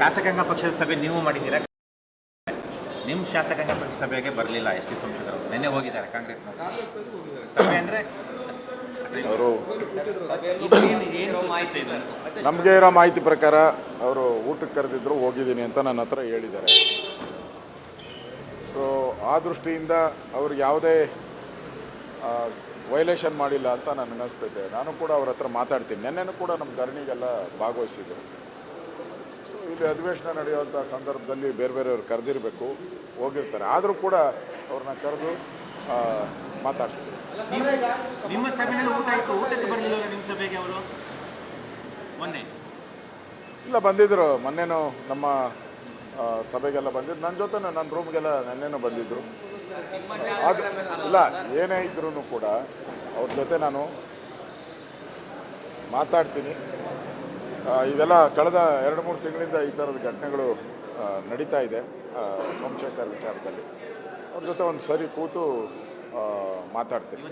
ಶಾಸಕಾಂಗ ಪಕ್ಷದ ಸಭೆ ನೀವು ಮಾಡಿದ್ದೀರಾ? ನಿಮ್ಮ ಶಾಸಕಾಂಗ ಪಕ್ಷ ಸಭೆಗೆ ಬರಲಿಲ್ಲ, ಎಸ್ ಟಿ ಸಂಸದರು ನಿನ್ನೆ ಹೋಗಿದ್ದಾರೆ ಕಾಂಗ್ರೆಸ್ನ. ಸಭೆ ಅಂದರೆ ಅವರು ನಮಗೆ ಇರೋ ಮಾಹಿತಿ ಪ್ರಕಾರ ಅವರು ಊಟಕ್ಕೆ ಕರೆದಿದ್ರು, ಹೋಗಿದ್ದೀನಿ ಅಂತ ನನ್ನ ಹತ್ರ ಹೇಳಿದ್ದಾರೆ. ಸೊ ಆ ದೃಷ್ಟಿಯಿಂದ ಅವ್ರಿಗೆ ಯಾವುದೇ ವೈಲೇಷನ್ ಮಾಡಿಲ್ಲ ಅಂತ ನನಗೆ ನಾನು ಕೂಡ ಅವ್ರ ಹತ್ರ ಮಾತಾಡ್ತೀನಿ. ನೆನ್ನೆನೂ ಕೂಡ ನಮ್ಮ ಧರಣಿಗೆಲ್ಲ ಭಾಗವಹಿಸಿದ್ರು. ಸೊ ಇಲ್ಲಿ ಅಧಿವೇಶನ ನಡೆಯುವಂಥ ಸಂದರ್ಭದಲ್ಲಿ ಬೇರೆ ಬೇರೆಯವ್ರು ಕರೆದಿರಬೇಕು ಹೋಗಿರ್ತಾರೆ. ಆದರೂ ಕೂಡ ಅವ್ರನ್ನ ಕರೆದು ಮಾತಾಡಿಸ್ತೀವಿ. ಇಲ್ಲ ಬಂದಿದ್ದರು ಮೊನ್ನೆನೂ ನಮ್ಮ ಸಭೆಗೆಲ್ಲ ಬಂದಿದ್ದು ನನ್ನ ಜೊತೆ ನನ್ನ ರೂಮ್ಗೆಲ್ಲ ನೆನ್ನೆನೂ ಬಂದಿದ್ದರು ಅದು ಇಲ್ಲ ಏನೇ ಇದ್ರೂ ಕೂಡ ಅವ್ರ ಜೊತೆ ನಾನು ಮಾತಾಡ್ತೀನಿ. ಇದೆಲ್ಲ ಕಳೆದ ಎರಡು ಮೂರು ತಿಂಗಳಿಂದ ಈ ಥರದ ಘಟನೆಗಳು ನಡೀತಾ ಇದೆ ಸೋಮಶೇಖರ್ ವಿಚಾರದಲ್ಲಿ. ಅವ್ರ ಜೊತೆ ಒಂದು ಸರಿ ಕೂತು ಮಾತಾಡ್ತೀನಿ.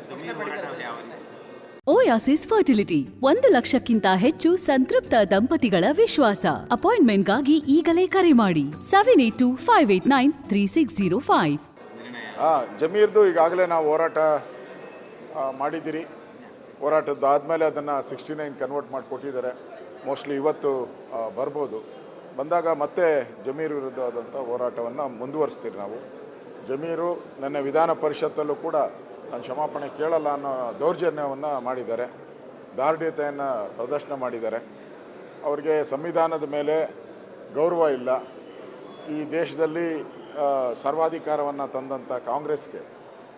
ಓಯಾಸಿಸ್ ಫರ್ಟಿಲಿಟಿ ಒಂದು ಲಕ್ಷಕ್ಕಿಂತ ಹೆಚ್ಚು ಸಂತೃಪ್ತ ದಂಪತಿಗಳ ವಿಶ್ವಾಸ. ಅಪಾಯಿಂಟ್ಮೆಂಟ್ಗಾಗಿ ಈಗಲೇ ಕರೆ ಮಾಡಿ. Seven eight two five eight nine three six zero five ಹಾಂ ಜಮೀರ್ದು ಈಗಾಗಲೇ ನಾವು ಹೋರಾಟ ಮಾಡಿದ್ದೀರಿ. ಹೋರಾಟದ್ದು ಆದಮೇಲೆ ಅದನ್ನು ಸಿಕ್ಸ್ಟಿ ನೈನ್ ಕನ್ವರ್ಟ್ ಮಾಡಿಕೊಟ್ಟಿದ್ದಾರೆ. ಮೋಸ್ಟ್ಲಿ ಇವತ್ತು ಬರ್ಬೋದು. ಬಂದಾಗ ಮತ್ತೆ ಜಮೀರ್ ವಿರುದ್ಧವಾದಂಥ ಹೋರಾಟವನ್ನು ಮುಂದುವರಿಸ್ತೀರಿ ನಾವು. ಜಮೀರು ನನ್ನ ವಿಧಾನ ಪರಿಷತ್ತಲ್ಲೂ ಕೂಡ ನಾನು ಕ್ಷಮಾಪಣೆ ಕೇಳಲ್ಲ ಅನ್ನೋ ದೌರ್ಜನ್ಯವನ್ನು ಮಾಡಿದ್ದಾರೆ. ದಾರ್ಢ್ಯತೆಯನ್ನು ಪ್ರದರ್ಶನ ಮಾಡಿದ್ದಾರೆ. ಅವರಿಗೆ ಸಂವಿಧಾನದ ಮೇಲೆ ಗೌರವ ಇಲ್ಲ. ಈ ದೇಶದಲ್ಲಿ ಸರ್ವಾಧಿಕಾರವನ್ನು ತಂದಂಥ ಕಾಂಗ್ರೆಸ್ಗೆ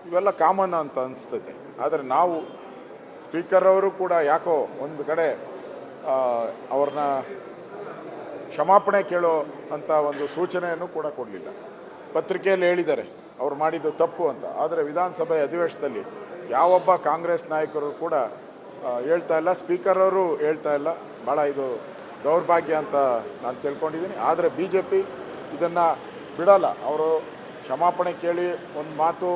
ಇವೆಲ್ಲ ಕಾಮನ್ ಅಂತ ಅನಿಸ್ತೈತೆ ಆದರೆ ನಾವು ಸ್ಪೀಕರ್ ಅವರು ಕೂಡ ಯಾಕೋ ಒಂದು ಕಡೆ ಅವ್ರನ್ನ ಕ್ಷಮಾಪಣೆ ಕೇಳೋ ಅಂತ ಒಂದು ಸೂಚನೆಯನ್ನು ಕೂಡ ಕೊಡಲಿಲ್ಲ. ಪತ್ರಿಕೆಯಲ್ಲಿ ಹೇಳಿದ್ದಾರೆ, ಅವ್ರು ಮಾಡಿದ್ದು ತಪ್ಪು ಅಂತ. ಆದರೆ ವಿಧಾನಸಭೆ ಅಧಿವೇಶನದಲ್ಲಿ ಯಾವೊಬ್ಬ ಕಾಂಗ್ರೆಸ್ ನಾಯಕರು ಕೂಡ ಹೇಳ್ತಾ ಇಲ್ಲ, ಸ್ಪೀಕರ್ ಅವರು ಹೇಳ್ತಾ ಇಲ್ಲ. ಭಾಳ ಇದು ದೌರ್ಭಾಗ್ಯ ಅಂತ ನಾನು ತಿಳ್ಕೊಂಡಿದ್ದೀನಿ. ಆದರೆ ಬಿ ಜೆ ಪಿ ಇದನ್ನು ಬಿಡಲ್ಲ. ಅವರು ಕ್ಷಮಾಪಣೆ ಕೇಳಿ ಒಂದು ಮಾತು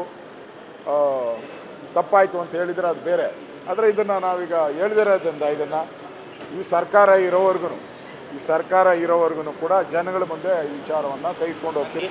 ತಪ್ಪಾಯಿತು ಅಂತ ಹೇಳಿದರೆ ಅದು ಬೇರೆ. ಆದರೆ ಇದನ್ನು ನಾವೀಗ ಹೇಳ್ದಿರೋದ್ರಿಂದ ಇದನ್ನು ಈ ಸರ್ಕಾರ ಇರೋವರೆಗೂ ಈ ಸರ್ಕಾರ ಇರೋವರೆಗೂ ಕೂಡ ಜನಗಳ ಮುಂದೆ ವಿಚಾರವನ್ನು ತೆಗೆದುಕೊಂಡು ಹೋಗ್ತೀವಿ.